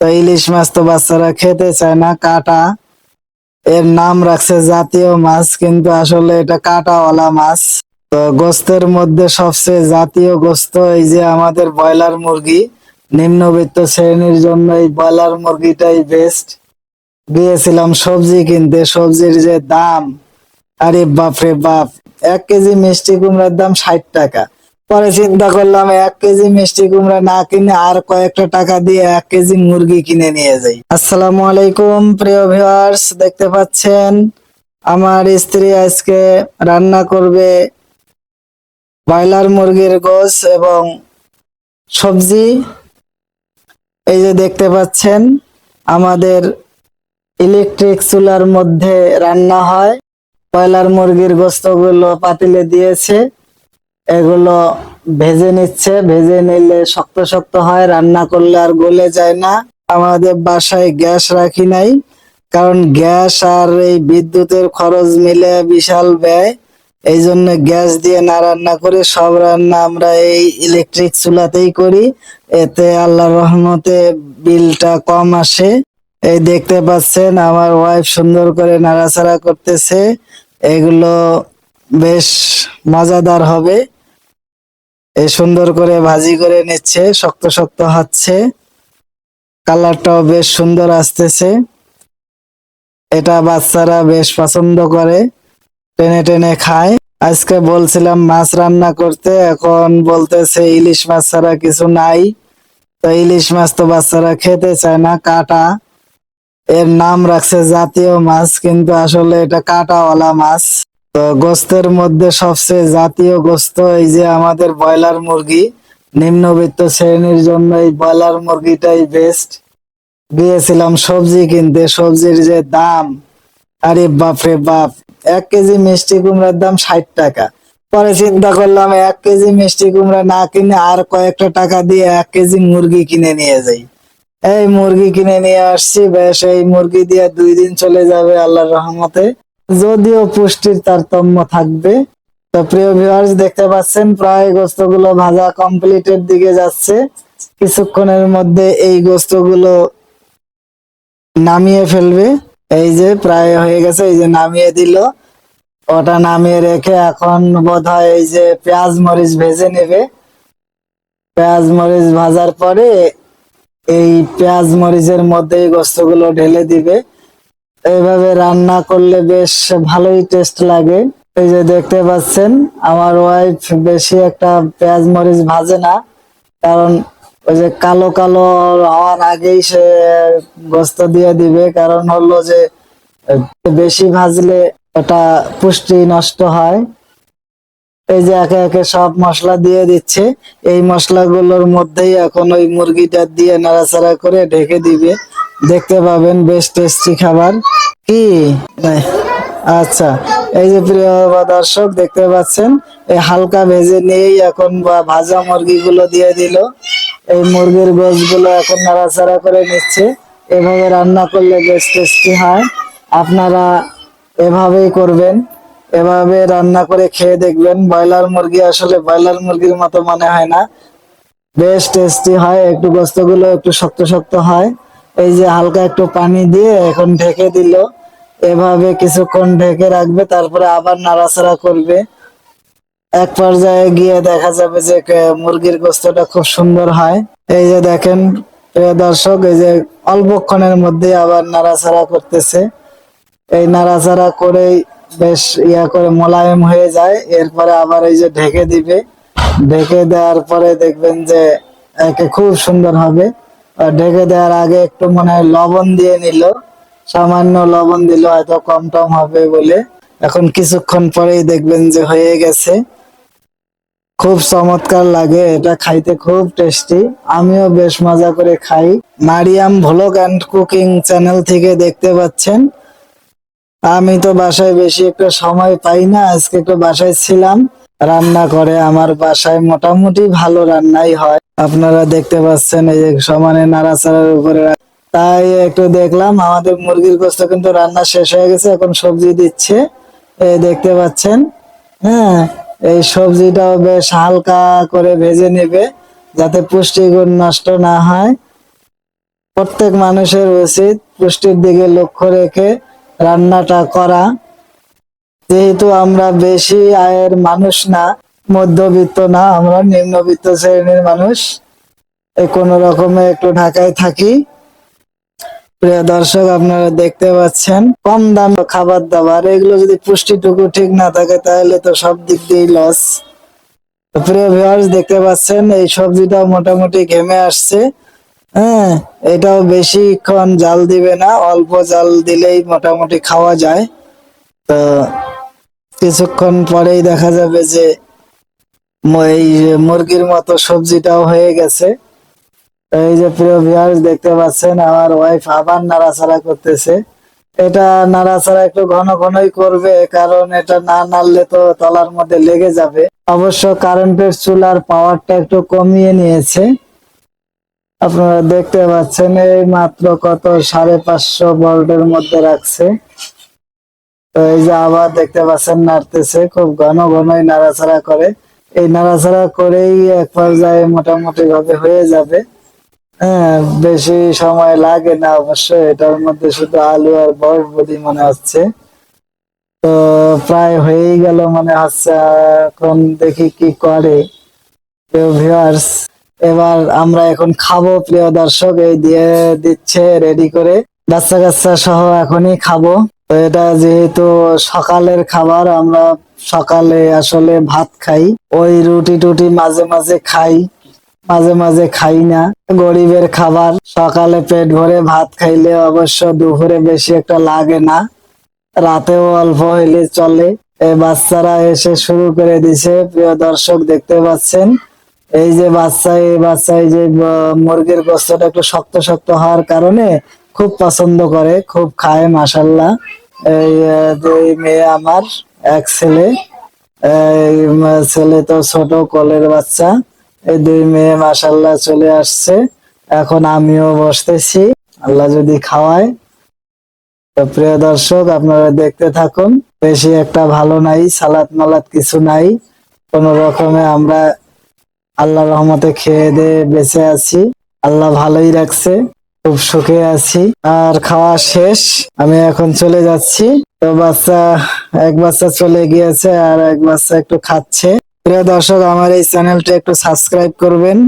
তো ইলিশ মাছ তো বাচ্চারা খেতে চায় না, কাটা। এর নাম রাখছে জাতীয় মাছ, কিন্তু আসলে এটা কাটাওয়ালা মাছ। তো গোস্তের মধ্যে সবচেয়ে জাতীয় গোস্ত এই যে আমাদের ব্রয়লার মুরগি, নিম্নবিত্ত শ্রেণির জন্য এই ব্রয়লার মুরগিটাই বেস্ট গিয়েছিলাম সবজি কিনতে, সবজির যে দাম, আরে বাপরে বাপ, এক কেজি মিষ্টি কুমড়ার দাম ষাট টাকা। পরে চিন্তা করলাম, এক কেজি মিষ্টি কুমড়া না কিনে আর কয়েকটা টাকা দিয়ে এক কেজি মুরগি কিনে নিয়ে যাই। আসসালামু আলাইকুম, প্রিয় ভিউয়ার্স দেখতে পাচ্ছেন? আমার স্ত্রী আজকে রান্না করবে ব্রয়লার মুরগির গোস এবং সবজি। এই যে দেখতে পাচ্ছেন, আমাদের ইলেকট্রিক চুলার মধ্যে রান্না হয়। ব্রয়লার মুরগির গোস্তগুলো পাতিলে দিয়েছে। এগুলো ভেজে নিচ্ছে, ভেজে নিলে শক্ত শক্ত হয়, রান্না করলে আর গলে যায় না। আমাদের বাসায় গ্যাস রাখি নাই, কারণ গ্যাস আর এই বিদ্যুতের খরচ মিলে বিশাল ব্যয়। এই জন্য গ্যাস দিয়ে না রান্না করে সব রান্না আমরা এই ইলেকট্রিক চুলাতেই করি। এতে আল্লাহ রহমতে বিলটা কম আসে। এই দেখতে পাচ্ছেন, আমার ওয়াইফ সুন্দর করে নাড়াচাড়া করতেছে। এগুলো বেশ মজাদার হবে। এই সুন্দর করে ভাজি করে নিচ্ছে, শক্ত শক্ত হচ্ছে। কালারটাও বেশ সুন্দর আসতেছে। এটা বাচ্চারা বেশ পছন্দ করে, টেনে টেনে খায়। আজকে বলছিলাম মাছ রান্না করতে, এখন বলতেছে ইলিশ মাছ ছাড়া কিছু নাই। তো ইলিশ মাছ তো বাচ্চারা খেতে চায় না, কাটা। এর নাম রাখছে জাতীয় মাছ, কিন্তু আসলে এটা কাটাওয়ালা মাছ। তো গোস্তের মধ্যে সবচেয়ে জাতীয় গোস্ত এই যে আমাদের ব্রয়লার মুরগি। নিম্নবিত্ত শ্রেণির জন্য এই ব্রয়লার মুরগিটাই বেস্ট গিয়েছিলাম সবজি কিনতে, সবজির যে দাম, আরে বাপরে বাপ, এক কেজি মিষ্টি কুমড়ার দাম ষাট টাকা। পরে চিন্তা করলাম এক কেজি মিষ্টি কুমড়া না কিনে আর কয়েকটা টাকা দিয়ে এক কেজি মুরগি কিনে নিয়ে যাই। এই মুরগি কিনে নিয়ে আসছি, বেশ, এই মুরগি দিয়ে দুই দিন চলে যাবে আল্লাহর রহমতে। যদিও পুষ্টির তারতম্য থাকবে, তো প্রিয় ভিউয়ার্স দেখতে পাচ্ছেন, প্রায় গোস্তগুলো ভাজা কমপ্লিটের দিকে যাচ্ছে। কিছুক্ষণের মধ্যে এই গোস্তগুলো নামিয়ে ফেলবে। এই যে প্রায় হয়ে গেছে, এই যে নামিয়ে দিল। ওটা নামিয়ে রেখে এখন বোধ হয় এই যে পেঁয়াজ মরিচ ভেজে নেবে। পেঁয়াজ মরিচ ভাজার পরে এই পেঁয়াজ মরিচের মধ্যে এই গোস্তগুলো ঢেলে দিবে। এইভাবে রান্না করলে বেশ ভালোই টেস্ট লাগে। এই যে দেখতে পাচ্ছেন, আমার ওয়াইফ বেশি একটা পেঁয়াজ মরিচ ভাজে না, কারণ ওই যে কালো কালো হওয়ার আগেই সে গোস্ত দিয়ে দিবে। কারণ হলো যে, বেশি ভাজলে ওটা পুষ্টি নষ্ট হয়। এই যে একে একে সব মশলা দিয়ে দিচ্ছে। এই মশলাগুলোর মধ্যেই এখন ওই মুরগিটা দিয়ে নাড়াচাড়া করে ঢেকে দিবে। দেখতে পাবেন বেশ টেস্টি খাবার। কি। আচ্ছা এই যে প্রিয় দর্শক, দেখতে পাচ্ছেন, এই হালকা ভেজে নিয়েই এখন ভাজা মুরগিগুলো দিয়ে দিল। এই মুরগির গোশগুলো এখন নাড়াচাড়া করে নিচ্ছে। এভাবে রান্না করলে বেশ টেস্টি হয়। আপনারা এভাবেই করবেন। এভাবে রান্না করে খেয়ে দেখবেন। ব্রয়লার মুরগি আসলে ব্রয়লার মুরগির মতো মনে হয় না। বেশ টেস্টি হয়, একটু গোস্তগুলো একটু শক্ত শক্ত হয়। এই যে হালকা একটু পানি দিয়ে এখন ঢেকে দিল। এভাবে কিছুক্ষণ ঢেকে রাখবে, তারপরে আবার নাড়াচাড়া করবে। এক পর্যায়ে গিয়ে দেখা যাবে যে মুরগির গোস্তটা খুব সুন্দর হয়। এই যে দেখেন, প্রিয় দর্শক, এই যে অল্পক্ষণের মধ্যে আবার নাড়াচাড়া করতেছে। এই নাড়াচাড়া করেই বেশ ইয়া করে মোলায়েম হয়ে যায়। এরপরে আবার এই যে ঢেকে দিবে। ঢেকে দেওয়ার পরে দেখবেন যে, একে খুব সুন্দর হবে। ঢেকে দেওয়ার আগে একটু মনে হয় লবণ দিয়ে নিল। সামান্য লবণ দিল, হয়তো কম টম হবে বলে। এখন কিছুক্ষণ পরেই দেখবেন যে হয়ে গেছে। খুব চমৎকার লাগে, এটা খাইতে খুব টেস্টি আমিও বেশ মজা করে খাই। Mariyam vlog and cooking channel থেকে দেখতে পাচ্ছেন। আমি তো বাসায় বেশি একটা সময় পাই না, আজকে একটু বাসায় ছিলাম। রান্না করে, আমার বাসায় মোটামুটি ভালো রান্নাই হয়। আপনারা দেখতে পাচ্ছেন এই সমানে নাড়াচাড়ার উপরে তাই একটু দেখলাম, আমাদের মুরগির গোস্ত কিন্তু রান্না শেষ হয়ে গেছে, এখন সবজি দিচ্ছে। এই দেখতে পাচ্ছেন হ্যাঁ এই সবজিটাও বেশ হালকা করে ভেজে নেবে, যাতে পুষ্টিগুণ নষ্ট না হয়। প্রত্যেক মানুষের উচিত পুষ্টির দিকে লক্ষ্য রেখে রান্নাটা করা। যেহেতু আমরা বেশি আয়ের মানুষ না, মধ্যবিত্ত না, আমরা নিম্নবিত্ত শ্রেণির মানুষ কোন রকমে একটু ঢাকায় থাকি। প্রিয় দর্শক, আপনারা দেখতে পাচ্ছেন, কম দাম খাবার দাবার, এগুলো যদি পুষ্টিটুকু ঠিক না থাকে, তাহলে তো সব দিক দিয়েই লস প্রিয় ভিউয়ার্স দেখতে পাচ্ছেন, এই সবজিটাও মোটামুটি ঘেমে আসছে। হ্যাঁ এটাও বেশিক্ষণ জাল দিবে না, অল্প জাল দিলেই মোটামুটি খাওয়া যায়। তো কিছুক্ষণ পরেই দেখা যাবে যে এই মুরগির মতো সবজিটাও হয়ে গেছে। এই যে প্রিয় ভিউয়ার্স দেখতে পাচ্ছেন, আমার ওয়াইফ আবার নাড়াচাড়া করতেছে। এটা নাড়াচাড়া একটু ঘন ঘনই করবে, কারণ এটা না নাড়লে তো তলার মধ্যে লেগে যাবে। অবশ্য কারেন্টের চুলার পাওয়ারটা একটু কমিয়ে নিয়েছে। আপনারা দেখতে পাচ্ছেন, এই মাত্র কত? সাড়ে পাঁচশো ভোল্টের মধ্যে রাখছে। এই যে আবার দেখতে পাচ্ছেন, নাড়তেছে, খুব ঘন ঘনই নাড়াচাড়া করে। এই নাড়াচাড়া করেই এক পর্যায়ে মোটামুটি ভাবে হয়ে যাবে। হ্যাঁ বেশি সময় লাগে না অবশ্য এটার মধ্যে শুধু আলু আর বরবটি মনে হচ্ছে। তো প্রায় হয়েই গেল মনে হচ্ছে, এখন দেখি কি করে। এবার আমরা এখন খাব, প্রিয় দর্শক, এই দিয়ে দিচ্ছে রেডি করে। বাচ্চা কাচ্চা সহ এখনই খাব। এটা যেহেতু সকালের খাবার, আমরা সকালে আসলে ভাত খাই। ওই রুটি টুটি মাঝে মাঝে খাই, মাঝে মাঝে খাই না। গরিবের খাবার, সকালে পেট ভরে ভাত খাইলে অবশ্য দুপুরে বেশি একটা লাগে না। রাতেও অল্প হইলে চলে। এই বাচ্চারা এসে শুরু করে দিছে, প্রিয় দর্শক দেখতে পাচ্ছেন। এই যে বাচ্চা, এই বাচ্চা এই যে মুরগির গোস্তটা একটু শক্ত শক্ত হওয়ার কারণে খুব পছন্দ করে, খুব খায় মাসাল্লাহ এই দুই মেয়ে আমার, এক ছেলে। ছেলে তো ছোট, কোলের বাচ্চা। এই দুই মেয়ে মাসাল্লাহ চলে আসছে। এখন আমিও বসতেছি, আল্লাহ যদি খাওয়ায়। তো প্রিয় দর্শক, আপনারা দেখতে থাকুন, বেশি একটা ভালো নাই, সালাদ মালাদ কিছু নাই। কোন রকমে আমরা আল্লাহ রহমতে খেয়ে দিয়ে বেঁচে আছি। আল্লাহ ভালোই রাখছে। খুব সুখে আছি। আর খাওয়া শেষ, আমি এখন চলে যাচ্ছি। তো বাচ্চা, এক বাচ্চা চলে গিয়েছে আর এক বাচ্চা একটু খাচ্ছে। প্রিয় দর্শক, আমার এই চ্যানেলটা একটু সাবস্ক্রাইব করবেন।